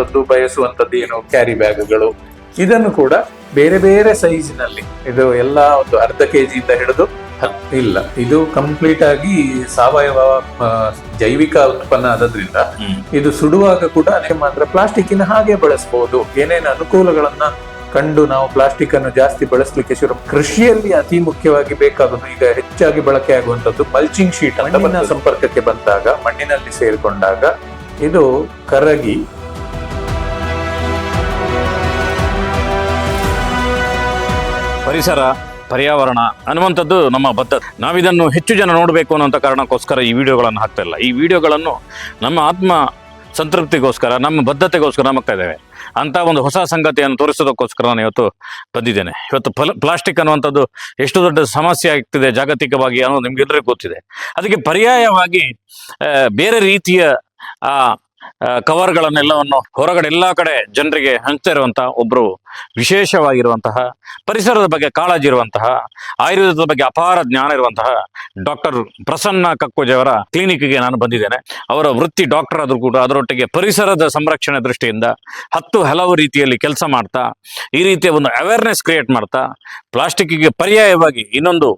ಬೇಕಾಗುವಂತದ್ದು ಬಯಸುವಂತದ್ದು ಏನು ಕ್ಯಾರಿ ಬ್ಯಾಗ್ಗಳು ಇದನ್ನು ಕೂಡ ಬೇರೆ ಬೇರೆ ಸೈಜಿನಲ್ಲಿ ಇದು ಎಲ್ಲ ಒಂದು ಅರ್ಧ ಕೆ ಜಿಯಿಂದ ಹಿಡಿದು ಇಲ್ಲ. ಇದು ಕಂಪ್ಲೀಟ್ ಆಗಿ ಸಾವಯವ ಜೈವಿಕ ಉತ್ಪನ್ನ ಆದದ್ರಿಂದ ಇದು ಸುಡುವಾಗ ಕೂಡ ಮಾತ್ರ ಪ್ಲಾಸ್ಟಿಕ್ಕಿನ ಹಾಗೆ ಬಳಸಬಹುದು ಏನೇನು ಅನುಕೂಲಗಳನ್ನ ಕಂಡು ನಾವು ಪ್ಲಾಸ್ಟಿಕ್ ಅನ್ನು ಜಾಸ್ತಿ ಬಳಸಲಿಕ್ಕೆ ಶುರು ಕೃಷಿಯಲ್ಲಿ ಅತಿ ಮುಖ್ಯವಾಗಿ ಬೇಕಾಗೋದು ಈಗ ಹೆಚ್ಚಾಗಿ ಬಳಕೆ ಆಗುವಂತದ್ದು ಮಲ್ಚಿಂಗ್ ಶೀಟ್ ಮಣ್ಣಿನ ಸಂಪರ್ಕಕ್ಕೆ ಬಂದಾಗ ಮಣ್ಣಿನಲ್ಲಿ ಸೇರಿಕೊಂಡಾಗ ಇದು ಕರಗಿ ಪರಿಸರ, ಪರ್ಯಾವರಣ ಅನ್ನುವಂಥದ್ದು ನಮ್ಮ ಬದ್ಧತೆ. ನಾವಿದನ್ನು ಹೆಚ್ಚು ಜನ ನೋಡಬೇಕು ಅನ್ನೋಂಥ ಕಾರಣಕ್ಕೋಸ್ಕರ ಈ ವಿಡಿಯೋಗಳನ್ನು ಹಾಕ್ತಾ ಇಲ್ಲ. ಈ ವಿಡಿಯೋಗಳನ್ನು ನಮ್ಮ ಆತ್ಮ ಸಂತೃಪ್ತಿಗೋಸ್ಕರ, ನಮ್ಮ ಬದ್ಧತೆಗೋಸ್ಕರ ಮಾಡ್ತಾ ಇದ್ದೇವೆ. ಅಂತ ಒಂದು ಹೊಸ ಸಂಗತಿಯನ್ನು ತೋರಿಸೋದಕ್ಕೋಸ್ಕರ ನಾನು ಇವತ್ತು ಬಂದಿದ್ದೇನೆ. ಇವತ್ತು ಪ್ಲಾಸ್ಟಿಕ್ ಅನ್ನುವಂಥದ್ದು ಎಷ್ಟು ದೊಡ್ಡ ಸಮಸ್ಯೆ ಆಗ್ತಿದೆ ಜಾಗತಿಕವಾಗಿ ಅನ್ನೋದು ನಿಮಗೆಲ್ಲರಿಗೂ ಗೊತ್ತಿದೆ. ಅದಕ್ಕೆ ಪರ್ಯಾಯವಾಗಿ ಬೇರೆ ರೀತಿಯ ಕವರ್ಗಳನ್ನೆಲ್ಲವನ್ನು ಹೊರಗಡೆ ಎಲ್ಲ ಕಡೆ ಜನರಿಗೆ ಹಂಚ್ತಾ ಇರುವಂತಹ ಒಬ್ರು ವಿಶೇಷವಾಗಿರುವಂತಹ, ಪರಿಸರದ ಬಗ್ಗೆ ಕಾಳಜಿ ಇರುವಂತಹ, ಆಯುರ್ವೇದದ ಬಗ್ಗೆ ಅಪಾರ ಜ್ಞಾನ ಇರುವಂತಹ ಡಾಕ್ಟರ್ ಪ್ರಸನ್ನ ಕಕ್ಕೋಜವರ ಕ್ಲಿನಿಕ್ಗೆ ನಾನು ಬಂದಿದ್ದೇನೆ. ಅವರ ವೃತ್ತಿ ಡಾಕ್ಟರ್ ಆದರೂ ಕೂಡ ಅದರೊಟ್ಟಿಗೆ ಪರಿಸರದ ಸಂರಕ್ಷಣೆ ದೃಷ್ಟಿಯಿಂದ ಹತ್ತು ಹಲವು ರೀತಿಯಲ್ಲಿ ಕೆಲಸ ಮಾಡ್ತಾ, ಈ ರೀತಿಯ ಒಂದು ಅವೇರ್ನೆಸ್ ಕ್ರಿಯೇಟ್ ಮಾಡ್ತಾ ಪ್ಲಾಸ್ಟಿಕ್ಕಿಗೆ ಪರ್ಯಾಯವಾಗಿ ಇನ್ನೊಂದು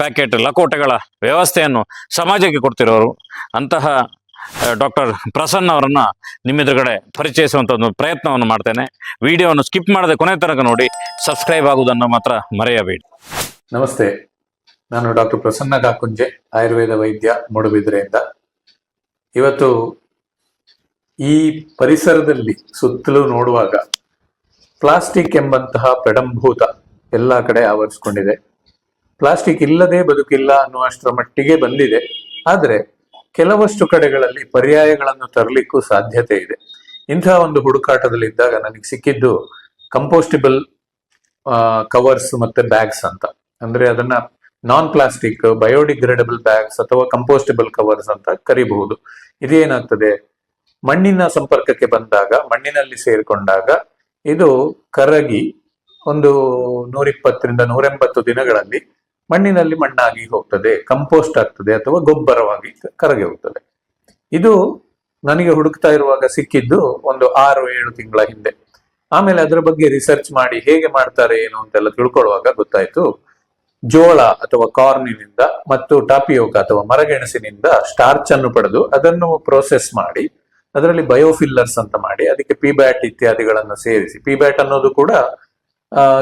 ಪ್ಯಾಕೆಟ್ ಲಕೋಟೆಗಳ ವ್ಯವಸ್ಥೆಯನ್ನು ಸಮಾಜಕ್ಕೆ ಕೊಡ್ತಿರೋರು. ಅಂತಹ ಡಾಕ್ಟರ್ ಪ್ರಸನ್ನ ಅವರನ್ನ ನಿಮ್ಮ ಎದುರುಗಡೆ ಪರಿಚಯಿಸುವಂತ ಒಂದು ಪ್ರಯತ್ನವನ್ನು ಮಾಡ್ತೇನೆ. ವಿಡಿಯೋವನ್ನು ಸ್ಕಿಪ್ ಮಾಡದೆ ಕೊನೆ ತನಕ ನೋಡಿ, ಸಬ್ಸ್ಕ್ರೈಬ್ ಆಗುವುದನ್ನು ಮಾತ್ರ ಮರೆಯಬೇಡಿ. ನಮಸ್ತೆ, ನಾನು ಡಾಕ್ಟರ್ ಪ್ರಸನ್ನ ಕಾಕುಂಜೆ, ಆಯುರ್ವೇದ ವೈದ್ಯ ಮೂಡುಬಿದ್ರೆಯಿಂದ. ಇವತ್ತು ಈ ಪರಿಸರದಲ್ಲಿ ಸುತ್ತಲೂ ನೋಡುವಾಗ ಪ್ಲಾಸ್ಟಿಕ್ ಎಂಬಂತಹ ಪ್ರಡಂಭೂತ ಎಲ್ಲ ಕಡೆ ಆವರಿಸ್ಕೊಂಡಿದೆ. ಪ್ಲಾಸ್ಟಿಕ್ ಇಲ್ಲದೆ ಬದುಕಿಲ್ಲ ಅನ್ನುವಷ್ಟರ ಮಟ್ಟಿಗೆ ಬಂದಿದೆ. ಆದರೆ ಕೆಲವಷ್ಟು ಕಡೆಗಳಲ್ಲಿ ಪರ್ಯಾಯಗಳನ್ನು ತರಲಿಕ್ಕೂ ಸಾಧ್ಯತೆ ಇದೆ. ಇಂತಹ ಒಂದು ಹುಡುಕಾಟದಲ್ಲಿ ಇದ್ದಾಗ ನನಗೆ ಸಿಕ್ಕಿದ್ದು ಕಂಪೋಸ್ಟಿಬಲ್ ಕವರ್ಸ್ ಮತ್ತೆ ಬ್ಯಾಗ್ಸ್ ಅಂತ. ಅಂದ್ರೆ ಅದನ್ನ ನಾನ್ ಪ್ಲಾಸ್ಟಿಕ್ ಬಯೋಡಿಗ್ರೇಡಬಲ್ ಬ್ಯಾಗ್ಸ್ ಅಥವಾ ಕಂಪೋಸ್ಟಿಬಲ್ ಕವರ್ಸ್ ಅಂತ ಕರಿಬಹುದು. ಇದೇನಾಗ್ತದೆ? ಮಣ್ಣಿನ ಸಂಪರ್ಕಕ್ಕೆ ಬಂದಾಗ, ಮಣ್ಣಿನಲ್ಲಿ ಸೇರಿಕೊಂಡಾಗ ಇದು ಕರಗಿ ಒಂದು ನೂರಿಪ್ಪತ್ತರಿಂದ ನೂರೆಂಬತ್ತು ದಿನಗಳಲ್ಲಿ ಮಣ್ಣಿನಲ್ಲಿ ಮಣ್ಣಾಗಿ ಹೋಗ್ತದೆ ಕಂಪೋಸ್ಟ್ ಆಗ್ತದೆ ಅಥವಾ ಗೊಬ್ಬರವಾಗಿ ಕರಗಿ ಹೋಗ್ತದೆ. ಇದು ನನಗೆ ಹುಡುಕ್ತಾ ಇರುವಾಗ ಸಿಕ್ಕಿದ್ದು ಒಂದು ಆರು, ಏಳು ತಿಂಗಳ ಹಿಂದೆ. ಆಮೇಲೆ ಅದರ ಬಗ್ಗೆ ರಿಸರ್ಚ್ ಮಾಡಿ ಹೇಗೆ ಮಾಡ್ತಾರೆ ಏನು ಅಂತೆಲ್ಲ ತಿಳ್ಕೊಳ್ಳುವಾಗ ಗೊತ್ತಾಯ್ತು. ಜೋಳ ಅಥವಾ ಕಾರ್ನಿನಿಂದ ಮತ್ತು ಟಾಪಿಯೋಕ ಅಥವಾ ಮರಗೆಣಸಿನಿಂದ ಸ್ಟಾರ್ಚ್ ಅನ್ನು ಪಡೆದು ಅದನ್ನು ಪ್ರೋಸೆಸ್ ಮಾಡಿ, ಅದರಲ್ಲಿ ಬಯೋಫಿಲ್ಲರ್ಸ್ ಅಂತ ಮಾಡಿ, ಅದಕ್ಕೆ ಪಿಬ್ಯಾಟ್ ಇತ್ಯಾದಿಗಳನ್ನು ಸೇರಿಸಿ ಪಿಬ್ಯಾಟ್ ಅನ್ನೋದು ಕೂಡ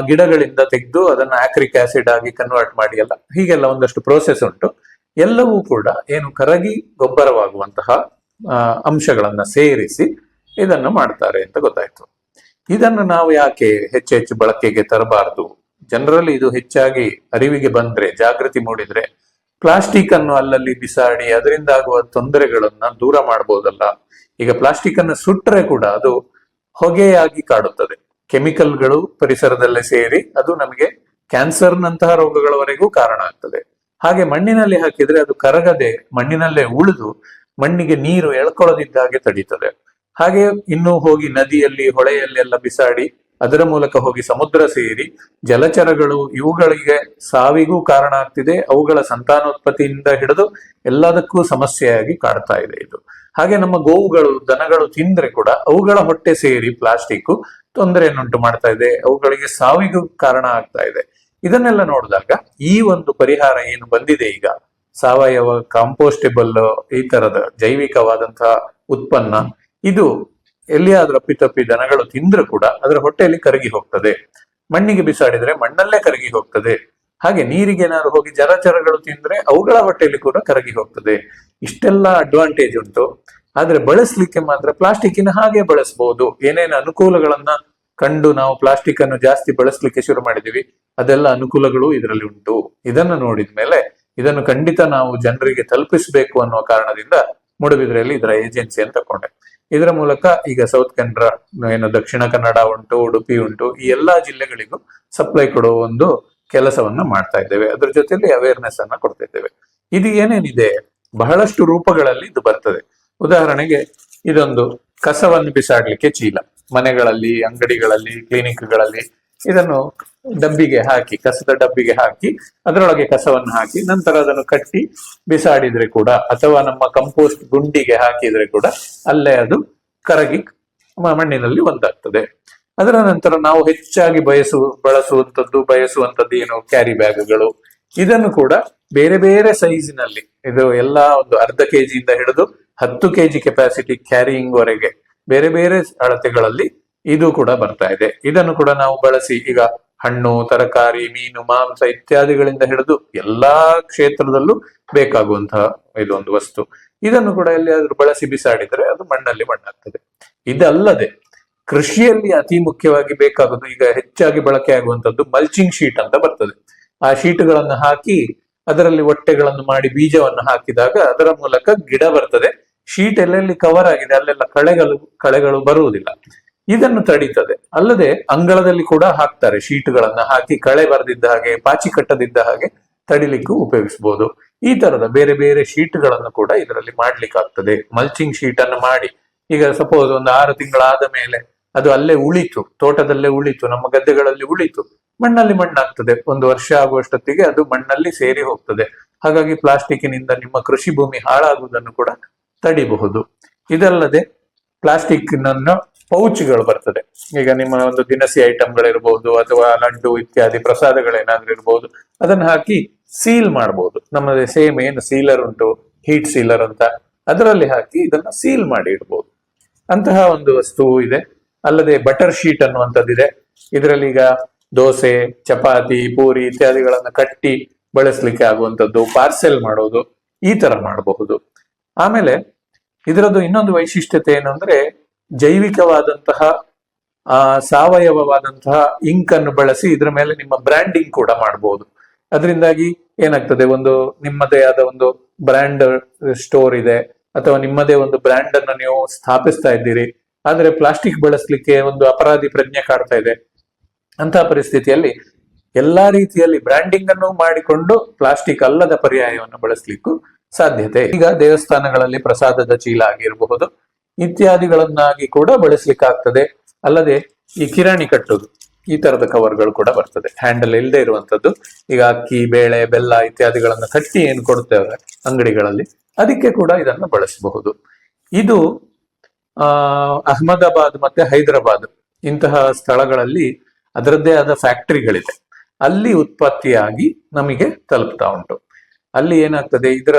ಗಿಡಗಳಿಂದ ತೆಗೆದು ಅದನ್ನ ಆಕ್ರಿಕ್ ಆಸಿಡ್ ಆಗಿ ಕನ್ವರ್ಟ್ ಮಾಡಿ ಎಲ್ಲ. ಹೀಗೆಲ್ಲ ಒಂದಷ್ಟು ಪ್ರೋಸೆಸ್ ಉಂಟು. ಎಲ್ಲವೂ ಕೂಡ ಏನು ಕರಗಿ ಗೊಬ್ಬರವಾಗುವಂತಹ ಅಂಶಗಳನ್ನು ಸೇರಿಸಿ ಇದನ್ನು ಮಾಡ್ತಾರೆ ಅಂತ ಗೊತ್ತಾಯ್ತು. ಇದನ್ನು ನಾವು ಯಾಕೆ ಹೆಚ್ಚು ಹೆಚ್ಚು ಬಳಕೆಗೆ ತರಬಾರದು? ಜನರಲ್ಲಿ ಇದು ಹೆಚ್ಚಾಗಿ ಅರಿವಿಗೆ ಬಂದ್ರೆ, ಜಾಗೃತಿ ಮೂಡಿದ್ರೆ, ಪ್ಲಾಸ್ಟಿಕ್ ಅನ್ನು ಅಲ್ಲಲ್ಲಿ ಬಿಸಾಡಿ ಅದರಿಂದ ಆಗುವ ತೊಂದರೆಗಳನ್ನ ದೂರ ಮಾಡಬಹುದಲ್ಲ ಈಗ ಪ್ಲಾಸ್ಟಿಕ್ ಅನ್ನು ಸುಟ್ಟರೆ ಕೂಡ ಅದು ಹೊಗೆಯಾಗಿ ಕಾಡುತ್ತದೆ. ಕೆಮಿಕಲ್ಗಳು ಪರಿಸರದಲ್ಲೇ ಸೇರಿ ಅದು ನಮಗೆ ಕ್ಯಾನ್ಸರ್ ನಂತಹ ರೋಗಗಳವರೆಗೂ ಕಾರಣ ಆಗ್ತದೆ. ಹಾಗೆ ಮಣ್ಣಿನಲ್ಲಿ ಹಾಕಿದ್ರೆ ಅದು ಕರಗದೆ ಮಣ್ಣಿನಲ್ಲೇ ಉಳಿದು ಮಣ್ಣಿಗೆ ನೀರು ಎಳ್ಕೊಳ್ಳದಿದ್ದಾಗೆ ತಡೀತದೆ. ಹಾಗೆ ಇನ್ನು ಹೋಗಿ ನದಿಯಲ್ಲಿ ಹೊಳೆಯಲ್ಲಿ ಎಲ್ಲ ಬಿಸಾಡಿ ಅದರ ಮೂಲಕ ಹೋಗಿ ಸಮುದ್ರ ಸೇರಿ ಜಲಚರಗಳು ಇವುಗಳಿಗೆ ಸಾವಿಗೂ ಕಾರಣ ಆಗ್ತಿದೆ. ಅವುಗಳ ಸಂತಾನೋತ್ಪತ್ತಿಯಿಂದ ಹಿಡಿದು ಎಲ್ಲದಕ್ಕೂ ಸಮಸ್ಯೆಯಾಗಿ ಕಾಡ್ತಾ ಇದೆ ಇದು. ಹಾಗೆ ನಮ್ಮ ಗೋವುಗಳು, ದನಗಳು ತಿಂದ್ರೆ ಕೂಡ ಅವುಗಳ ಹೊಟ್ಟೆ ಸೇರಿ ಪ್ಲಾಸ್ಟಿಕ್ ತೊಂದರೆಯನ್ನುಂಟು ಮಾಡ್ತಾ ಇದೆ. ಅವುಗಳಿಗೆ ಸಾವಿಗೂ ಕಾರಣ ಆಗ್ತಾ ಇದೆ. ಇದನ್ನೆಲ್ಲ ನೋಡಿದಾಗ ಈ ಒಂದು ಪರಿಹಾರ ಏನು ಬಂದಿದೆ ಈಗ? ಸಾವಯವ ಕಾಂಪೋಸ್ಟೇಬಲ್ ಈ ತರದ ಜೈವಿಕವಾದಂತಹ ಉತ್ಪನ್ನ, ಇದು ಎಲ್ಲಿಯಾದ್ರೂ ಅಪ್ಪಿತಪ್ಪಿ ದನಗಳು ತಿಂದ್ರೂ ಕೂಡ ಅದರ ಹೊಟ್ಟೆಯಲ್ಲಿ ಕರಗಿ ಹೋಗ್ತದೆ. ಮಣ್ಣಿಗೆ ಬಿಸಾಡಿದ್ರೆ ಮಣ್ಣಲ್ಲೇ ಕರಗಿ ಹೋಗ್ತದೆ. ಹಾಗೆ ನೀರಿಗೆ ಏನಾದ್ರು ಹೋಗಿ ಜರಚರಗಳು ತಿಂದ್ರೆ ಅವುಗಳ ಹೊಟ್ಟೆಯಲ್ಲಿ ಕೂಡ ಕರಗಿ ಹೋಗ್ತದೆ. ಇಷ್ಟೆಲ್ಲ ಅಡ್ವಾಂಟೇಜ್ ಉಂಟು. ಆದ್ರೆ ಬಳಸ್ಲಿಕ್ಕೆ ಮಾತ್ರ ಪ್ಲಾಸ್ಟಿಕ್ಕಿನ ಹಾಗೆ ಬಳಸಬಹುದು ಏನೇನು ಅನುಕೂಲಗಳನ್ನ ಕಂಡು ನಾವು ಪ್ಲಾಸ್ಟಿಕ್ ಅನ್ನು ಜಾಸ್ತಿ ಬಳಸ್ಲಿಕ್ಕೆ ಶುರು ಮಾಡಿದೀವಿ, ಅದೆಲ್ಲ ಅನುಕೂಲಗಳು ಇದರಲ್ಲಿ ಉಂಟು. ಇದನ್ನು ನೋಡಿದ ಮೇಲೆ ಇದನ್ನು ಖಂಡಿತ ನಾವು ಜನರಿಗೆ ತಲುಪಿಸಬೇಕು ಅನ್ನೋ ಕಾರಣದಿಂದ ಮೂಡುಬಿದ್ರೆಯಲ್ಲಿ ಇದರ ಏಜೆನ್ಸಿಯನ್ನು ತಕೊಂಡೆ ಇದರ ಮೂಲಕ ಈಗ ಸೌತ್ ಕನ್ನಡ ಏನು ದಕ್ಷಿಣ ಕನ್ನಡ ಉಂಟು, ಉಡುಪಿ ಉಂಟು, ಈ ಎಲ್ಲಾ ಜಿಲ್ಲೆಗಳಿಗೂ ಸಪ್ಲೈ ಕೊಡುವ ಒಂದು ಕೆಲಸವನ್ನ ಮಾಡ್ತಾ ಇದ್ದೇವೆ. ಅದ್ರ ಜೊತೆಯಲ್ಲಿ ಅವೇರ್ನೆಸ್ ಅನ್ನ ಕೊಡ್ತಾ ಇದ್ದೇವೆ. ಇದು ಏನೇನಿದೆ? ಬಹಳಷ್ಟು ರೂಪಗಳಲ್ಲಿ ಇದು ಬರ್ತದೆ. ಉದಾಹರಣೆಗೆ ಇದೊಂದು ಕಸವನ್ನು ಬಿಸಾಡ್ಲಿಕ್ಕೆ ಚೀಲ. ಮನೆಗಳಲ್ಲಿ, ಅಂಗಡಿಗಳಲ್ಲಿ ಕ್ಲಿನಿಕ್ಗಳಲ್ಲಿ ಇದನ್ನು ಡಬ್ಬಿಗೆ ಹಾಕಿ, ಕಸದ ಡಬ್ಬಿಗೆ ಹಾಕಿ, ಅದರೊಳಗೆ ಕಸವನ್ನು ಹಾಕಿ, ನಂತರ ಅದನ್ನು ಕಟ್ಟಿ ಬಿಸಾಡಿದ್ರೆ ಕೂಡ ಅಥವಾ ನಮ್ಮ ಕಂಪೋಸ್ಟ್ ಗುಂಡಿಗೆ ಹಾಕಿದ್ರೆ ಕೂಡ ಅಲ್ಲೇ ಅದು ಕರಗಿ ಮಣ್ಣಿನಲ್ಲಿ ಒಂದಾಗ್ತದೆ. ಅದರ ನಂತರ ನಾವು ಹೆಚ್ಚಾಗಿ ಬಯಸು ಬಳಸುವಂತದ್ದು ಬಯಸುವಂತದ್ದು ಏನು? ಕ್ಯಾರಿ ಬ್ಯಾಗ್ಗಳು ಇದನ್ನು ಕೂಡ ಬೇರೆ ಬೇರೆ ಸೈಜಿನಲ್ಲಿ ಇದು ಎಲ್ಲಾ ಒಂದು ಅರ್ಧ ಕೆಜಿಯಿಂದ ಹಿಡಿದು ಹತ್ತು ಕೆಜಿ ಕೆಪಾಸಿಟಿ ಕ್ಯಾರಿಯಿಂಗ್ ವರೆಗೆ ಬೇರೆ ಬೇರೆ ಅಳತೆಗಳಲ್ಲಿ ಇದು ಕೂಡ ಬರ್ತಾ ಇದೆ. ಇದನ್ನು ಕೂಡ ನಾವು ಬಳಸಿ, ಈಗ ಹಣ್ಣು, ತರಕಾರಿ, ಮೀನು, ಮಾಂಸ ಇತ್ಯಾದಿಗಳಿಂದ ಹಿಡಿದು ಎಲ್ಲಾ ಕ್ಷೇತ್ರದಲ್ಲೂ ಬೇಕಾಗುವಂತಹ ಇದೊಂದು ವಸ್ತು. ಇದನ್ನು ಕೂಡ ಎಲ್ಲಿಯಾದ್ರೂ ಬಳಸಿ ಬಿಸಾಡಿದರೆ ಅದು ಮಣ್ಣಲ್ಲಿ ಮಣ್ಣಾಗ್ತದೆ. ಇದಲ್ಲದೆ ಕೃಷಿಯಲ್ಲಿ ಅತಿ ಮುಖ್ಯವಾಗಿ ಬೇಕಾಗುವುದು ಈಗ ಹೆಚ್ಚಾಗಿ ಬಳಕೆ ಆಗುವಂತದ್ದು ಮಲ್ಚಿಂಗ್ ಶೀಟ್ ಅಂತ ಬರ್ತದೆ. ಆ ಶೀಟ್ಗಳನ್ನು ಹಾಕಿ ಅದರಲ್ಲಿ ಹೊಟ್ಟೆಗಳನ್ನು ಮಾಡಿ ಬೀಜವನ್ನು ಹಾಕಿದಾಗ ಅದರ ಮೂಲಕ ಗಿಡ ಬರ್ತದೆ. ಶೀಟ್ ಎಲ್ಲೆಲ್ಲಿ ಕವರ್ ಆಗಿದೆ ಅಲ್ಲೆಲ್ಲ ಕಳೆಗಳು ಕಳೆಗಳು ಬರುವುದಿಲ್ಲ. ಇದನ್ನು ತಡೀತದೆ. ಅಲ್ಲದೆ ಅಂಗಳದಲ್ಲಿ ಕೂಡ ಹಾಕ್ತಾರೆ ಶೀಟ್ಗಳನ್ನ ಹಾಕಿ ಕಳೆ ಬರೆದಿದ್ದ ಹಾಗೆ, ಪಾಚಿ ಕಟ್ಟದಿದ್ದ ಹಾಗೆ ತಡಿಲಿಕ್ಕೂ ಉಪಯೋಗಿಸಬಹುದು ಈ ತರದ ಬೇರೆ ಬೇರೆ ಶೀಟ್ಗಳನ್ನು ಕೂಡ ಇದರಲ್ಲಿ ಮಾಡ್ಲಿಕ್ಕೆ ಆಗ್ತದೆ ಮಲ್ಚಿಂಗ್ ಶೀಟ್ ಅನ್ನು ಮಾಡಿ. ಈಗ ಸಪೋಸ್ ಒಂದು ಆರು ತಿಂಗಳಾದ ಮೇಲೆ ಅದು ಅಲ್ಲೇ ಉಳಿತು, ತೋಟದಲ್ಲೇ ಉಳಿತು, ನಮ್ಮ ಗದ್ದೆಗಳಲ್ಲಿ ಉಳಿತು. ಮಣ್ಣಲ್ಲಿ ಮಣ್ಣಾಗ್ತದೆ. ಒಂದು ವರ್ಷ ಆಗುವಷ್ಟೊತ್ತಿಗೆ ಅದು ಮಣ್ಣಲ್ಲಿ ಸೇರಿ ಹೋಗ್ತದೆ. ಹಾಗಾಗಿ ಪ್ಲಾಸ್ಟಿಕ್ನಿಂದ ನಿಮ್ಮ ಕೃಷಿ ಭೂಮಿ ಹಾಳಾಗುವುದನ್ನು ಕೂಡ ತಡಿಬಹುದು. ಇದಲ್ಲದೆ ಪ್ಲಾಸ್ಟಿಕ್ ಪೌಚ್ಗಳು ಬರ್ತದೆ. ಈಗ ನಿಮ್ಮ ಒಂದು ದಿನಸಿ ಐಟಮ್ಗಳಿರ್ಬಹುದು ಅಥವಾ ಲಡ್ಡು ಇತ್ಯಾದಿ ಪ್ರಸಾದಗಳೇನಾದ್ರೂ ಇರಬಹುದು ಅದನ್ನ ಹಾಕಿ ಸೀಲ್ ಮಾಡಬಹುದು ನಮ್ಮದೇ ಸೇಮ್ ಏನು ಸೀಲರ್ ಉಂಟು, ಹೀಟ್ ಸೀಲರ್ ಅಂತ. ಅದರಲ್ಲಿ ಹಾಕಿ ಇದನ್ನ ಸೀಲ್ ಮಾಡಿ ಇಡಬಹುದು ಅಂತಹ ಒಂದು ವಸ್ತು ಇದೆ. ಅಲ್ಲದೆ ಬಟರ್ ಶೀಟ್ ಅನ್ನುವಂಥದ್ದಿದೆ. ಇದರಲ್ಲಿ ಈಗ ದೋಸೆ, ಚಪಾತಿ, ಪೂರಿ ಇತ್ಯಾದಿಗಳನ್ನು ಕಟ್ಟಿ ಬಳಸಲಿಕ್ಕೆ ಆಗುವಂಥದ್ದು ಪಾರ್ಸೆಲ್ ಮಾಡೋದು, ಈ ತರ ಮಾಡಬಹುದು. ಆಮೇಲೆ ಇದರದ್ದು ಇನ್ನೊಂದು ವೈಶಿಷ್ಟ್ಯತೆ ಏನು ಅಂದ್ರೆ ಜೈವಿಕವಾದಂತಹ, ಆ, ಸಾವಯವವಾದಂತಹ ಇಂಕ್ ಅನ್ನು ಬಳಸಿ ಇದರ ಮೇಲೆ ನಿಮ್ಮ ಬ್ರ್ಯಾಂಡಿಂಗ್ ಕೂಡ ಮಾಡಬಹುದು. ಅದರಿಂದಾಗಿ ಏನಾಗ್ತದೆ, ಒಂದು ನಿಮ್ಮದೇ ಆದ ಒಂದು ಬ್ರ್ಯಾಂಡ್ ಸ್ಟೋರ್ ಇದೆ, ಅಥವಾ ನಿಮ್ಮದೇ ಒಂದು ಬ್ರ್ಯಾಂಡ್ ಅನ್ನು ನೀವು ಸ್ಥಾಪಿಸ್ತಾ ಇದ್ದೀರಿ ಆದ್ರೆ ಪ್ಲಾಸ್ಟಿಕ್ ಬಳಸಲಿಕ್ಕೆ ಒಂದು ಅಪರಾಧಿ ಪ್ರಜ್ಞೆ ಕಾಡ್ತಾ ಇದೆ. ಅಂತ ಪರಿಸ್ಥಿತಿಯಲ್ಲಿ ಎಲ್ಲಾ ರೀತಿಯಲ್ಲಿ ಬ್ರ್ಯಾಂಡಿಂಗ್ ಅನ್ನು ಮಾಡಿಕೊಂಡು ಪ್ಲಾಸ್ಟಿಕ್ ಅಲ್ಲದ ಪರ್ಯಾಯವನ್ನು ಬಳಸಲಿಕ್ಕೂ ಸಾಧ್ಯತೆ ಈಗ ದೇವಸ್ಥಾನಗಳಲ್ಲಿ ಪ್ರಸಾದದ ಚೀಲ ಆಗಿರಬಹುದು, ಇತ್ಯಾದಿಗಳನ್ನಾಗಿ ಕೂಡ ಬಳಸಲಿಕ್ಕಾಗ್ತದೆ. ಅಲ್ಲದೆ ಈ ಕಿರಾಣಿ ಕಟ್ಟೋದು ಈ ತರದ ಕವರ್ಗಳು ಕೂಡ ಬರ್ತದೆ. ಹ್ಯಾಂಡಲ್ ಇಲ್ಲದೆ ಇರುವಂತದ್ದು ಈಗ ಅಕ್ಕಿ, ಬೇಳೆ, ಬೆಲ್ಲ ಇತ್ಯಾದಿಗಳನ್ನ ಕಟ್ಟಿ ಏನು ಕೊಡ್ತೇವೆ ಅಂಗಡಿಗಳಲ್ಲಿ, ಅದಕ್ಕೆ ಕೂಡ ಇದನ್ನು ಬಳಸಬಹುದು. ಇದು ಅಹಮದಾಬಾದ್ ಮತ್ತೆ ಹೈದರಾಬಾದ್ ಇಂತಹ ಸ್ಥಳಗಳಲ್ಲಿ ಅದರದ್ದೇ ಆದ ಫ್ಯಾಕ್ಟರಿಗಳಿದೆ. ಅಲ್ಲಿ ಉತ್ಪತ್ತಿಯಾಗಿ ನಮಗೆ ತಲುಪ್ತಾ ಉಂಟು. ಅಲ್ಲಿ ಏನಾಗ್ತದೆ, ಇದರ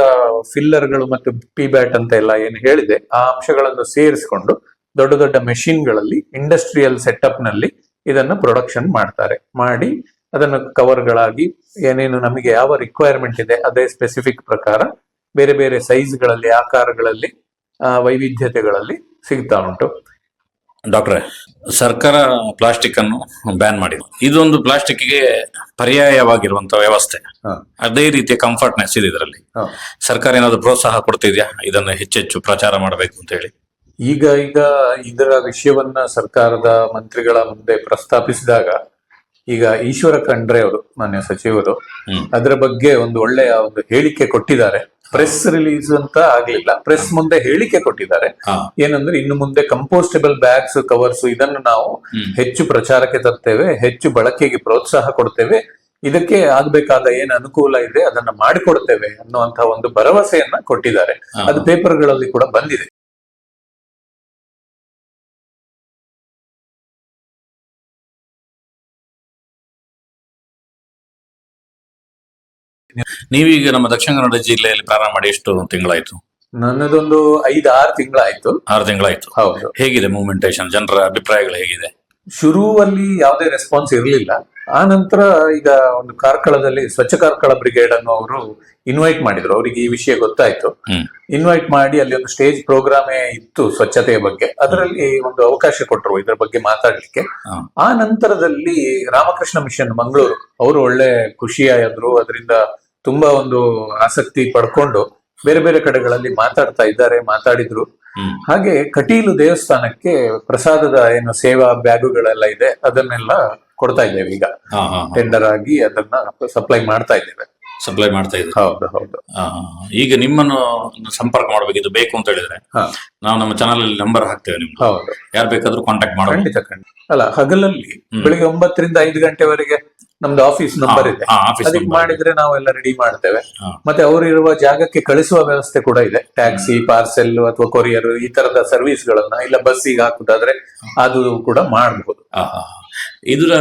ಫಿಲ್ಲರ್ಗಳು ಮತ್ತು ಪಿ ಬ್ಯಾಟ್ ಅಂತ ಎಲ್ಲ ಏನು ಹೇಳಿದೆ, ಆ ಅಂಶಗಳನ್ನು ಸೇರಿಸಿಕೊಂಡು ದೊಡ್ಡ ದೊಡ್ಡ ಮೆಷಿನ್ಗಳಲ್ಲಿ, ಇಂಡಸ್ಟ್ರಿಯಲ್ ಸೆಟಪ್ನಲ್ಲಿ ಇದನ್ನು ಪ್ರೊಡಕ್ಷನ್ ಮಾಡ್ತಾರೆ. ಮಾಡಿ ಅದನ್ನು ಕವರ್ಗಳಾಗಿ ಏನೇನು ನಮಗೆ ಯಾವ ರಿಕ್ವೈರ್ಮೆಂಟ್ ಇದೆ, ಅದೇ ಸ್ಪೆಸಿಫಿಕ್ ಪ್ರಕಾರ ಬೇರೆ ಬೇರೆ ಸೈಜ್ಗಳಲ್ಲಿ, ಆಕಾರಗಳಲ್ಲಿ ವೈವಿಧ್ಯತೆಗಳಲ್ಲಿ ಸಿಗ್ತಾ ಉಂಟು. ಡಾಕ್ಟ್ರೆ ಸರ್ಕಾರ ಪ್ಲಾಸ್ಟಿಕ್ ಅನ್ನು ಬ್ಯಾನ್ ಮಾಡಿದೆ. ಇದೊಂದು ಪ್ಲಾಸ್ಟಿಕ್ಗೆ ಪರ್ಯಾಯವಾಗಿರುವಂತಹ ವ್ಯವಸ್ಥೆ. ಅದೇ ರೀತಿಯ ಕಂಫರ್ಟ್ನೆಸ್ ಇದೆ ಇದರಲ್ಲಿ. ಸರ್ಕಾರ ಏನಾದ್ರು ಪ್ರೋತ್ಸಾಹ ಕೊಡ್ತಿದ್ಯಾ? ಇದನ್ನು ಹೆಚ್ಚೆಚ್ಚು ಪ್ರಚಾರ ಮಾಡಬೇಕು ಅಂತ ಹೇಳಿ. ಈಗ ಈಗ ಇದರ ವಿಷಯವನ್ನ ಸರ್ಕಾರದ ಮಂತ್ರಿಗಳ ಮುಂದೆ ಪ್ರಸ್ತಾಪಿಸಿದಾಗ ಈಗ ಈಶ್ವರ ಖಂಡ್ರೆ ಅವರು ಮಾನ್ಯ ಸಚಿವರು. ಅದರ ಬಗ್ಗೆ ಒಂದು ಒಳ್ಳೆಯ ಒಂದು ಹೇಳಿಕೆ ಕೊಟ್ಟಿದ್ದಾರೆ. ಪ್ರೆಸ್ ರಿಲೀಸ್ ಅಂತ ಆಗ್ಲಿಲ್ಲ. ಪ್ರೆಸ್ ಮುಂದೆ ಹೇಳಿಕೆ ಕೊಟ್ಟಿದ್ದಾರೆ. ಏನಂದ್ರೆ ಇನ್ನು ಮುಂದೆ ಕಂಪೋಸ್ಟೇಬಲ್ ಬ್ಯಾಗ್ಸ್ ಕವರ್ಸ್ ಇದನ್ನು ನಾವು ಹೆಚ್ಚು ಪ್ರಚಾರಕ್ಕೆ ತರ್ತೇವೆ ಹೆಚ್ಚು ಬಳಕೆಗೆ ಪ್ರೋತ್ಸಾಹ ಕೊಡ್ತೇವೆ. ಇದಕ್ಕೆ ಆಗ್ಬೇಕಾದ ಏನ್ ಅನುಕೂಲ ಇದೆ ಅದನ್ನ ಮಾಡಿಕೊಡ್ತೇವೆ ಅನ್ನುವಂತಹ ಒಂದು ಭರವಸೆಯನ್ನ ಕೊಟ್ಟಿದ್ದಾರೆ. ಅದು ಪೇಪರ್ಗಳಲ್ಲಿ ಕೂಡ ಬಂದಿದೆ. ನೀವೀಗ ನಮ್ಮ ದಕ್ಷಿಣ ಕನ್ನಡ ಜಿಲ್ಲೆಯಲ್ಲಿ ಪ್ರಾರಂಭ ಮಾಡಿ ಎಷ್ಟು ತಿಂಗಳಾಯ್ತು? ನನ್ನದೊಂದು ಐದು ಆರು ತಿಂಗಳಾಯ್ತು. ಆರು ತಿಂಗಳಾಯ್ತು. ಹೌದು. ಹೇಗಿದೆ ಮೂವ್ಮೆಂಟೇಶನ್ ಜನರ ಅಭಿಪ್ರಾಯಗಳು ಹೇಗಿದೆ? ಶುರುವಲ್ಲಿ ಯಾವುದೇ ರೆಸ್ಪಾನ್ಸ್ ಇರಲಿಲ್ಲ. ಆ ನಂತರ ಈಗ ಒಂದು ಕಾರ್ಕಳದಲ್ಲಿ ಸ್ವಚ್ಛ ಕಾರ್ಕಳ ಬ್ರಿಗೇಡ್ ಅನ್ನು ಅವರು ಇನ್ವೈಟ್ ಮಾಡಿದ್ರು. ಅವರಿಗೆ ಈ ವಿಷಯ ಗೊತ್ತಾಯ್ತು. ಇನ್ವೈಟ್ ಮಾಡಿ ಅಲ್ಲಿ ಒಂದು ಸ್ಟೇಜ್ ಪ್ರೋಗ್ರಾಮೇ ಇತ್ತು ಸ್ವಚ್ಛತೆಯ ಬಗ್ಗೆ. ಅದರಲ್ಲಿ ಒಂದು ಅವಕಾಶ ಕೊಟ್ಟರು ಇದರ ಬಗ್ಗೆ ಮಾತಾಡ್ಲಿಕ್ಕೆ. ಆ ನಂತರದಲ್ಲಿ ರಾಮಕೃಷ್ಣ ಮಿಷನ್ ಮಂಗಳೂರು. ಅವರು ಒಳ್ಳೆ ಖುಷಿಯಾದ್ರು. ಅದರಿಂದ ತುಂಬಾ ಒಂದು ಆಸಕ್ತಿ ಪಡ್ಕೊಂಡು ಬೇರೆ ಬೇರೆ ಕಡೆಗಳಲ್ಲಿ ಮಾತಾಡ್ತಾ ಇದ್ದಾರೆ ಮಾತಾಡಿದ್ರು. ಹಾಗೆ ಕಟೀಲು ದೇವಸ್ಥಾನಕ್ಕೆ ಪ್ರಸಾದದ ಏನು ಸೇವಾ ಬ್ಯಾಗುಗಳೆಲ್ಲ ಇದೆ ಅದನ್ನೆಲ್ಲ ಕೊಡ್ತಾ ಇದ್ದೇವೆ ಈಗ. ಟೆಂಡರ್ ಆಗಿ ಅದನ್ನ ಸಪ್ಲೈ ಮಾಡ್ತಾ ಇದ್ದೇವೆ. ಸಪ್ಲೈ ಮಾಡ್ತಾ ಇದ್ದೀವಿ ಹೌದು ಹೌದು. ಆ, ಈಗ ನಿಮ್ಮನ್ನು ಸಂಪರ್ಕ ಮಾಡ್ಬೇಕು ಇದು ಬೇಕು ಅಂತ ಹೇಳಿದ್ರೆ ಹಾ. ನಾವು ನಮ್ಮ ಚಾನಲ್ ಅಲ್ಲಿ ನಂಬರ್ ಹಾಕ್ತೇವೆ ನಿಮ್ಗೆ. ಹೌದು. ಯಾರು ಬೇಕಾದ್ರೂ ಕಾಂಟ್ಯಾಕ್ಟ್ ಮಾಡಬಹುದು ಖಂಡಿತ ಖಂಡಿತ. ಅಲ್ಲ ಹಗಲಲ್ಲಿ. ಬೆಳಿಗ್ಗೆ ಒಂಬತ್ತರಿಂದ ಐದು ಗಂಟೆವರೆಗೆ ನಮ್ದು ಆಫೀಸ್ ನಂಬರ್ ಇದೆ. ಅದಕ್ಕೆ ಮಾಡಿದ್ರೆ ನಾವೆಲ್ಲ ರೆಡಿ ಮಾಡ್ತೇವೆ. ಹಾ. ಮತ್ತೆ ಅವರು ಇರುವ ಜಾಗಕ್ಕೆ ಕಳಿಸುವ ವ್ಯವಸ್ಥೆ ಕೂಡ ಇದೆ. ಟ್ಯಾಕ್ಸಿ ಪಾರ್ಸೆಲ್ ಅಥವಾ ಕೊರಿಯರ್ ಈ ತರದ ಸರ್ವಿಸ್ ಗಳನ್ನ ಇಲ್ಲ ಬಸ್ಸಿಗೆ ಹಾಕುದಾದ್ರೆ ಅದು ಕೂಡ ಮಾಡಬಹುದು ಇದರ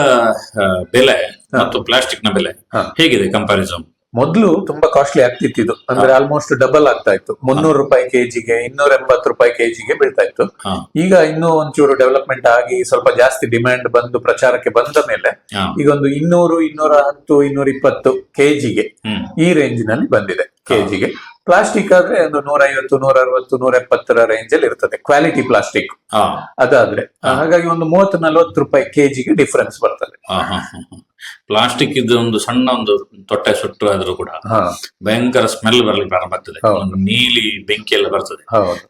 ಆ, ಬೆಲೆ ಮತ್ತು ಪ್ಲಾಸ್ಟಿಕ್ನ ಬೆಲೆ ಹಾ. ಹೇಗಿದೆ ಕಂಪ್ಯಾರಿಸನ್ ಮೊದ್ಲು ತುಂಬಾ ಕಾಸ್ಟ್ಲಿ ಆಗ್ತಿತ್ತು. ಇದು ಅಂದ್ರೆ ಆಲ್ಮೋಸ್ಟ್ ಡಬಲ್ ಆಗ್ತಾ ಇತ್ತು. ಮುನ್ನೂರು ರೂಪಾಯಿ ಕೆಜಿಗೆ ಇನ್ನೂರ ಎಂಬತ್ತು ರೂಪಾಯಿ ಕೆಜಿಗೆ ಬೀಳ್ತಾ ಇತ್ತು. ಈಗ ಇನ್ನೂ ಒಂಚೂರು ಡೆವಲಪ್ಮೆಂಟ್ ಆಗಿ ಸ್ವಲ್ಪ ಜಾಸ್ತಿ ಡಿಮ್ಯಾಂಡ್ ಬಂದು ಪ್ರಚಾರಕ್ಕೆ ಬಂದ ಮೇಲೆ ಈಗ ಒಂದು ಇನ್ನೂರು ಇನ್ನೂರ ಹತ್ತು ಇನ್ನೂರ ಇಪ್ಪತ್ತು ಕೆಜಿಗೆ ಈ ರೇಂಜ್ನಲ್ಲಿ ಬಂದಿದೆ ಕೆಜಿಗೆ. ಪ್ಲಾಸ್ಟಿಕ್ ಆದ್ರೆ ಒಂದು ನೂರ ಐವತ್ತು ನೂರ ಅರವತ್ತು ನೂರ ಎಪ್ಪತ್ತರ ರೇಂಜ್ ಅಲ್ಲಿ ಇರ್ತದೆ. ಕ್ವಾಲಿಟಿ ಪ್ಲಾಸ್ಟಿಕ್ ಅದಾದ್ರೆ ಹಾಗಾಗಿ ಒಂದು ಮೂವತ್ತು ನಲವತ್ತು ರೂಪಾಯಿ ಕೆಜಿಗೆ ಡಿಫರೆನ್ಸ್ ಬರ್ತದೆ. ಪ್ಲಾಸ್ಟಿಕ್ ಇದ್ದ ಒಂದು ಸಣ್ಣ ಒಂದು ತೊಟ್ಟೆ ಸುಟ್ಟು ಆದ್ರೂ ಕೂಡ ಭಯಂಕರ ಸ್ಮೆಲ್ ಬರಲಿ ಪ್ರಾರಂಭ ಆಗ್ತದೆ. ಒಂದು ನೀಲಿ ಬೆಂಕಿ ಎಲ್ಲ ಬರ್ತದೆ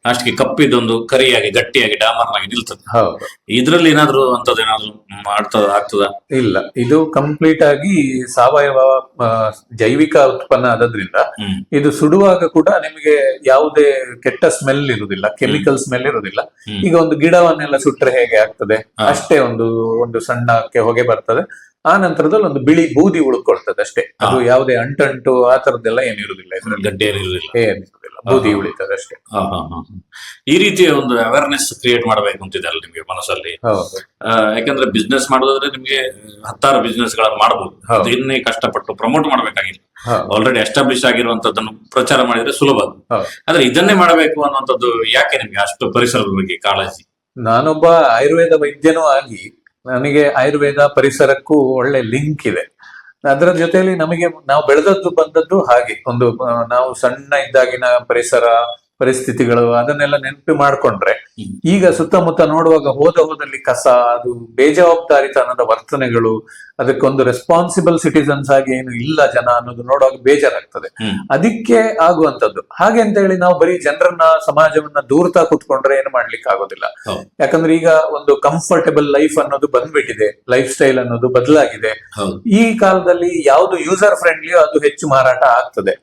ಲಾಸ್ಟ್ಗೆ ಕಪ್ಪಿದೊಂದು ಕರಿಯಾಗಿ ಗಟ್ಟಿಯಾಗಿ ಡಾಮರ್ನಾಗಿ ನಿಲ್ತದೆ. ಹೌದು. ಇದ್ರಲ್ಲಿ ಏನಾದ್ರು ಅಂತದ್ದು ಏನಾದ್ರು ಮಾಡ್ತದ ಆಗ್ತದ? ಇಲ್ಲ. ಇದು ಕಂಪ್ಲೀಟ್ ಆಗಿ ಸಾವಯವ ಜೈವಿಕ ಉತ್ಪನ್ನ ಆದ್ರಿಂದ ಇದು ಸುಡುವಾಗ ಕೂಡ ನಿಮಗೆ ಯಾವುದೇ ಕೆಟ್ಟ ಸ್ಮೆಲ್ ಇರುವುದಿಲ್ಲ ಕೆಮಿಕಲ್ ಸ್ಮೆಲ್ ಇರುವುದಿಲ್ಲ ಈಗ ಒಂದು ಗಿಡವನ್ನೆಲ್ಲ ಸುಟ್ರೆ ಹೇಗೆ ಆಗ್ತದೆ? ಅಷ್ಟೇ ಒಂದು ಒಂದು ಸಣ್ಣಕ್ಕೆ ಹೊಗೆ ಬರ್ತದೆ. ಆ ನಂತರದಲ್ಲಿ ಒಂದು ಬಿಳಿ ಬೂದಿ ಉಳ್ಕೊಳ್ತದೆ ಅಷ್ಟೇ. ಅದು ಯಾವುದೇ ಅಂಟಂಟು ಆ ತರದ್ದೆಲ್ಲ ಏನಿರುವುದಿಲ್ಲ ಇದರಲ್ಲಿ. ಗಡ್ಡೆ ಏನಿರುವುದಿಲ್ಲ ಏನಿರುವುದಿಲ್ಲ ಬೂದಿ ಉಳಿತದೆ ಅಷ್ಟೇ. ಈ ರೀತಿಯ ಒಂದು ಅವೇರ್ನೆಸ್ ಕ್ರಿಯೇಟ್ ಮಾಡಬೇಕು ಅಂತಿದೆ ಅಲ್ಲ ನಿಮ್ಗೆ ಮನಸ್ಸಲ್ಲಿ? ಯಾಕಂದ್ರೆ ಬಿಸ್ನೆಸ್ ಮಾಡೋದಾದ್ರೆ ನಿಮ್ಗೆ ಹತ್ತಾರು ಬಿಸ್ನೆಸ್ ಗಳನ್ನ ಮಾಡಬಹುದು ಇನ್ನೇ ಇದನ್ನೇ ಕಷ್ಟಪಟ್ಟು ಪ್ರಮೋಟ್ ಮಾಡಬೇಕಾಗಿಲ್ಲ. ಆಲ್ರೆಡಿ ಎಸ್ಟಾಬ್ಲಿಷ್ ಆಗಿರುವಂತದ್ದನ್ನು ಪ್ರಚಾರ ಮಾಡಿದ್ರೆ ಸುಲಭ. ಆದ್ರೆ ಇದನ್ನೇ ಮಾಡಬೇಕು ಅನ್ನುವಂಥದ್ದು ಯಾಕೆ ನಿಮ್ಗೆ ಅಷ್ಟು ಪರಿಸರದ ಬಗ್ಗೆ ಕಾಳಜಿ? ನಾನೊಬ್ಬ ಆಯುರ್ವೇದ ವೈದ್ಯನೂ ಆಗಿ ನನಗೆ ಆಯುರ್ವೇದ ಪರಿಸರಕ್ಕೂ ಒಳ್ಳೆ ಲಿಂಕ್ ಇದೆ. ಅದರ ಜೊತೆಯಲ್ಲಿ ನಮಗೆ ನಾವು ಬೆಳೆದದ್ದು ಬಂದದ್ದು ಹಾಗೆ. ಒಂದು ನಾವು ಸಣ್ಣ ಇದ್ದಾಗಿನ ಪರಿಸರ ಪರಿಸ್ಥಿತಿಗಳು ಅದನ್ನೆಲ್ಲ ನೆನಪು ಮಾಡ್ಕೊಂಡ್ರೆ ಈಗ ಸುತ್ತಮುತ್ತ ನೋಡುವಾಗ ಹೋದ ಹೋದಲ್ಲಿ ಕಸ ಅದು ಬೇಜವಾಬ್ದಾರಿತನದ ವರ್ತನೆಗಳು ಅದಕ್ಕೊಂದು ರೆಸ್ಪಾನ್ಸಿಬಲ್ ಸಿಟಿಸನ್ಸ್ ಆಗಿ ಏನು ಇಲ್ಲ ಜನ ಅನ್ನೋದು ನೋಡುವಾಗ ಬೇಜಾರಾಗ್ತದೆ. ಅದಕ್ಕೆ ಆಗುವಂತದ್ದು ಹಾಗೆ ಅಂತ ಹೇಳಿ ನಾವು ಬರೀ ಜನರನ್ನ ಸಮಾಜವನ್ನ ದೂರ್ತಾ ಕೂತ್ಕೊಂಡ್ರೆ ಏನು ಮಾಡ್ಲಿಕ್ಕೆ ಆಗೋದಿಲ್ಲ ಯಾಕಂದ್ರೆ ಈಗ ಒಂದು ಕಂಫರ್ಟಬಲ್ ಲೈಫ್ ಅನ್ನೋದು ಬಂದ್ಬಿಟ್ಟಿದೆ ಲೈಫ್ ಸ್ಟೈಲ್ ಅನ್ನೋದು ಬದಲಾಗಿದೆ. ಈ ಕಾಲದಲ್ಲಿ ಯಾವುದು ಯೂಸರ್ ಫ್ರೆಂಡ್ಲಿಯೋ ಅದು ಹೆಚ್ಚು ಮಾರಾಟ ಆಗ್ತದೆ.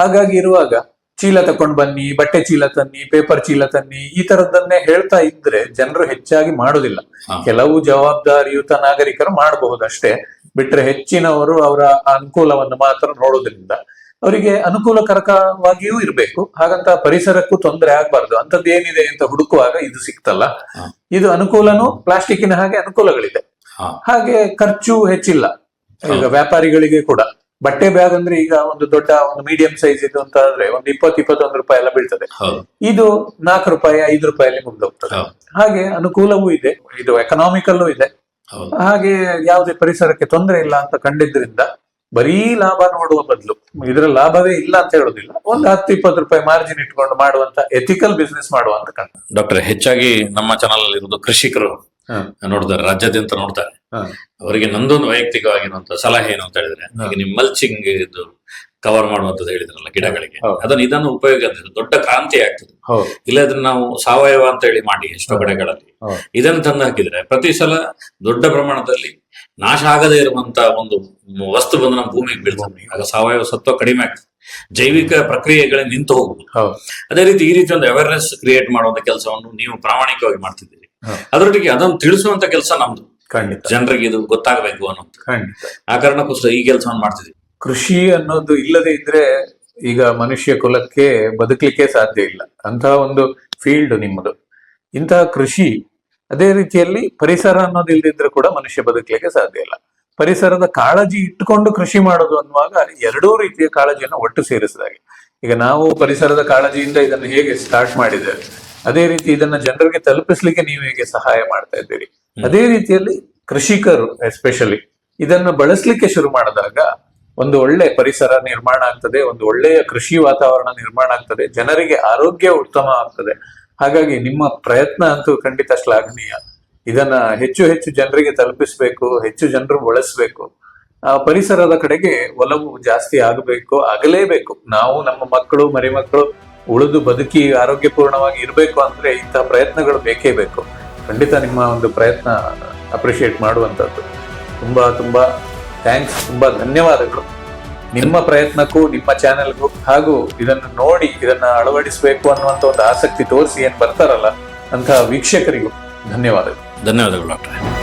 ಹಾಗಾಗಿ ಇರುವಾಗ ಚೀಲ ತಕೊಂಡ್ ಬನ್ನಿ ಬಟ್ಟೆ ಚೀಲ ತನ್ನಿ ಪೇಪರ್ ಚೀಲ ತನ್ನಿ ಈ ತರದ್ದನ್ನೇ ಹೇಳ್ತಾ ಇದ್ರೆ ಜನರು ಹೆಚ್ಚಾಗಿ ಮಾಡುದಿಲ್ಲ. ಕೆಲವು ಜವಾಬ್ದಾರಿಯುತ ನಾಗರಿಕರು ಮಾಡಬಹುದಷ್ಟೇ. ಬಿಟ್ರೆ ಹೆಚ್ಚಿನವರು ಅವರ ಅನುಕೂಲವನ್ನು ಮಾತ್ರ ನೋಡೋದ್ರಿಂದ ಅವರಿಗೆ ಅನುಕೂಲಕರಕವಾಗಿಯೂ ಇರಬೇಕು. ಹಾಗಂತ ಪರಿಸರಕ್ಕೂ ತೊಂದರೆ ಆಗ್ಬಾರ್ದು. ಅಂತದ್ದು ಏನಿದೆ ಅಂತ ಹುಡುಕುವಾಗ ಇದು ಸಿಕ್ತಲ್ಲ. ಇದು ಅನುಕೂಲನೂ ಪ್ಲಾಸ್ಟಿಕ್ಕಿನ ಹಾಗೆ ಅನುಕೂಲಗಳಿದೆ. ಹಾಗೆ ಖರ್ಚು ಹೆಚ್ಚಿಲ್ಲ. ಈಗ ವ್ಯಾಪಾರಿಗಳಿಗೆ ಕೂಡ. ಬಟ್ಟೆ ಬ್ಯಾಗ್ ಅಂದ್ರೆ ಈಗ ಒಂದು ದೊಡ್ಡ ಒಂದು ಮೀಡಿಯಂ ಸೈಜ್ ಇದು ಅಂತ ಆದ್ರೆ ಒಂದು ಇಪ್ಪತ್ತು ಇಪ್ಪತ್ತೊಂದು ರೂಪಾಯಿ ಎಲ್ಲ ಬೀಳ್ತದೆ. ಇದು ನಾಲ್ಕು ರೂಪಾಯಿ ಐದು ರೂಪಾಯಲ್ಲಿ ಮುಗ್ದೋಗ್ತದೆ. ಹೋಗ್ತದೆ ಹಾಗೆ ಅನುಕೂಲವೂ ಇದೆ. ಇದು ಎಕನಾಮಿಕಲ್ಲೂ ಇದೆ. ಹಾಗೆ ಯಾವುದೇ ಪರಿಸರಕ್ಕೆ ತೊಂದರೆ ಇಲ್ಲ ಅಂತ ಕಂಡಿದ್ರಿಂದ ಬರೀ ಲಾಭ ನೋಡುವ ಬದಲು ಇದರ ಲಾಭವೇ ಇಲ್ಲ ಅಂತ ಹೇಳೋದಿಲ್ಲ ಒಂದು ಹತ್ತು ಇಪ್ಪತ್ತು ರೂಪಾಯಿ ಮಾರ್ಜಿನ್ ಇಟ್ಕೊಂಡು ಮಾಡುವಂತ ಎಥಿಕಲ್ ಬಿಸ್ನೆಸ್ ಮಾಡುವಂತ ಕಂಡು. ಡಾಕ್ಟರ್ ಹೆಚ್ಚಾಗಿ ನಮ್ಮ ಚಾನಲ್ ಇರೋದು ಕೃಷಿಕರು. ನೋಡ್ತಾರೆ ರಾಜ್ಯಾದ್ಯಂತ ನೋಡ್ತಾರೆ. ಅವರಿಗೆ ನಂದೊಂದು ವೈಯಕ್ತಿಕವಾಗಿರುವಂತ ಸಲಹೆ ಏನು ಅಂತ ಹೇಳಿದ್ರೆ ನಿಮ್ ಈಗ ಮಲ್ಚಿಂಗ್ ಇದು ಕವರ್ ಮಾಡುವಂತದ್ದು ಹೇಳಿದ್ರಲ್ಲ ಗಿಡಗಳಿಗೆ. ಅದನ್ನ ಇದನ್ನು ಉಪಯೋಗ ದೊಡ್ಡ ಕ್ರಾಂತಿ ಆಗ್ತದೆ. ಇಲ್ಲ ಇಲ್ಲದ್ರೆ ನಾವು ಸಾವಯವ ಅಂತ ಹೇಳಿ ಮಾಡಿ ಎಷ್ಟೋ. ಕಡೆಗಳಲ್ಲಿ. ಇದನ್ನು ತಂದು ಹಾಕಿದ್ರೆ ಪ್ರತಿ ಸಲ ದೊಡ್ಡ ಪ್ರಮಾಣದಲ್ಲಿ ನಾಶ ಆಗದೇ ಇರುವಂತ ಒಂದು ವಸ್ತು ಬಂದು ನಮ್ಮ ಭೂಮಿಗೆ ಬೀಳ್ತದೆ. ಆಗ ಸಾವಯವ ಸತ್ವ ಕಡಿಮೆ ಆಗ್ತದೆ. ಜೈವಿಕ ಪ್ರಕ್ರಿಯೆಗಳೇ ನಿಂತು ಹೋಗುದು ಅದೇ ರೀತಿ ಈ ರೀತಿ ಒಂದು ಅವೇರ್ನೆಸ್ ಕ್ರಿಯೇಟ್ ಮಾಡುವಂತ ಕೆಲಸವನ್ನು ನೀವು ಪ್ರಾಮಾಣಿಕವಾಗಿ ಮಾಡ್ತಿದ್ದೀರಿ. ಅದರೊಟ್ಟಿಗೆ ಅದನ್ನು ತಿಳಿಸುವಂತ ಕೆಲಸ ನಮ್ದು. ಖಂಡಿತ. ಜನರಿಗೆ ಇದು ಗೊತ್ತಾಗಬೇಕು ಅನ್ನೋದು. ಖಂಡಿತ. ಆ ಕಾರಣಕ್ಕೋಸ್ಕರ ಈ ಕೆಲಸವನ್ನು ಮಾಡ್ತಿದ್ವಿ ಕೃಷಿ ಅನ್ನೋದು ಇಲ್ಲದೆ ಇದ್ರೆ ಈಗ ಮನುಷ್ಯ ಕುಲಕ್ಕೆ ಬದುಕಲಿಕ್ಕೆ ಸಾಧ್ಯ ಇಲ್ಲ. ಅಂತಹ ಒಂದು ಫೀಲ್ಡ್ ನಿಮ್ಮದು. ಇಂತಹ ಕೃಷಿ ಅದೇ ರೀತಿಯಲ್ಲಿ ಪರಿಸರ ಅನ್ನೋದು ಇಲ್ಲದಿದ್ರೆ ಕೂಡ ಮನುಷ್ಯ ಬದುಕಲಿಕ್ಕೆ ಸಾಧ್ಯ ಇಲ್ಲ. ಪರಿಸರದ ಕಾಳಜಿ ಇಟ್ಟುಕೊಂಡು ಕೃಷಿ ಮಾಡೋದು ಅನ್ನುವಾಗ ಎರಡೂ ರೀತಿಯ ಕಾಳಜಿಯನ್ನು ಒಟ್ಟು ಸೇರಿಸಿದಾಗೆ. ಈಗ ನಾವು ಪರಿಸರದ ಕಾಳಜಿಯಿಂದ ಇದನ್ನು ಹೇಗೆ ಸ್ಟಾರ್ಟ್ ಮಾಡಿದ್ದೇವೆ? ಅದೇ ರೀತಿ ಇದನ್ನ ಜನರಿಗೆ ತಲುಪಿಸ್ಲಿಕ್ಕೆ ನೀವು ಹೇಗೆ ಸಹಾಯ ಮಾಡ್ತಾ ಇದ್ದೀರಿ? ಅದೇ ರೀತಿಯಲ್ಲಿ ಕೃಷಿಕರು ಎಸ್ಪೆಷಲಿ ಇದನ್ನ ಬಳಸಲಿಕ್ಕೆ ಶುರು ಮಾಡಿದಾಗ ಒಂದು ಒಳ್ಳೆ ಪರಿಸರ ನಿರ್ಮಾಣ ಆಗ್ತದೆ ಒಂದು ಒಳ್ಳೆಯ ಕೃಷಿ ವಾತಾವರಣ ನಿರ್ಮಾಣ ಆಗ್ತದೆ ಜನರಿಗೆ ಆರೋಗ್ಯ ಉತ್ತಮ ಆಗ್ತದೆ. ಹಾಗಾಗಿ ನಿಮ್ಮ ಪ್ರಯತ್ನ ಅಂತೂ ಖಂಡಿತ ಶ್ಲಾಘನೀಯ. ಇದನ್ನ ಹೆಚ್ಚು ಹೆಚ್ಚು ಜನರಿಗೆ ತಲುಪಿಸ್ಬೇಕು ಹೆಚ್ಚು ಜನರು ಬಳಸಬೇಕು. ಆ ಪರಿಸರದ ಕಡೆಗೆ ಒಲವು ಜಾಸ್ತಿ ಆಗಬೇಕು ಆಗಲೇಬೇಕು. ನಾವು ನಮ್ಮ ಮಕ್ಕಳು ಮರಿಮಕ್ಕಳು ಉಳಿದು ಬದುಕಿ ಆರೋಗ್ಯಪೂರ್ಣವಾಗಿ ಇರಬೇಕು ಅಂದ್ರೆ ಇಂತಹ ಪ್ರಯತ್ನಗಳು ಬೇಕೇ ಬೇಕು. ಖಂಡಿತ ನಿಮ್ಮ ಒಂದು ಪ್ರಯತ್ನ ಅಪ್ರಿಷಿಯೇಟ್ ಮಾಡುವಂಥದ್ದು. ತುಂಬ ತುಂಬ ಥ್ಯಾಂಕ್ಸ್ ತುಂಬ ಧನ್ಯವಾದಗಳು. ನಿಮ್ಮ ಪ್ರಯತ್ನಕ್ಕೂ, ನಿಮ್ಮ ಚಾನೆಲ್ಗೂ ಹಾಗೂ ಇದನ್ನು ನೋಡಿ, ಇದನ್ನು ಅಳವಡಿಸಬೇಕು ಅನ್ನುವಂಥ ಒಂದು ಆಸಕ್ತಿ ತೋರಿಸಿ ಏನು ಬರ್ತಾರಲ್ಲ ಅಂತಹ ವೀಕ್ಷಕರಿಗೂ ಧನ್ಯವಾದಗಳು. ಧನ್ಯವಾದಗಳು ಡಾಕ್ಟ್ರೆ.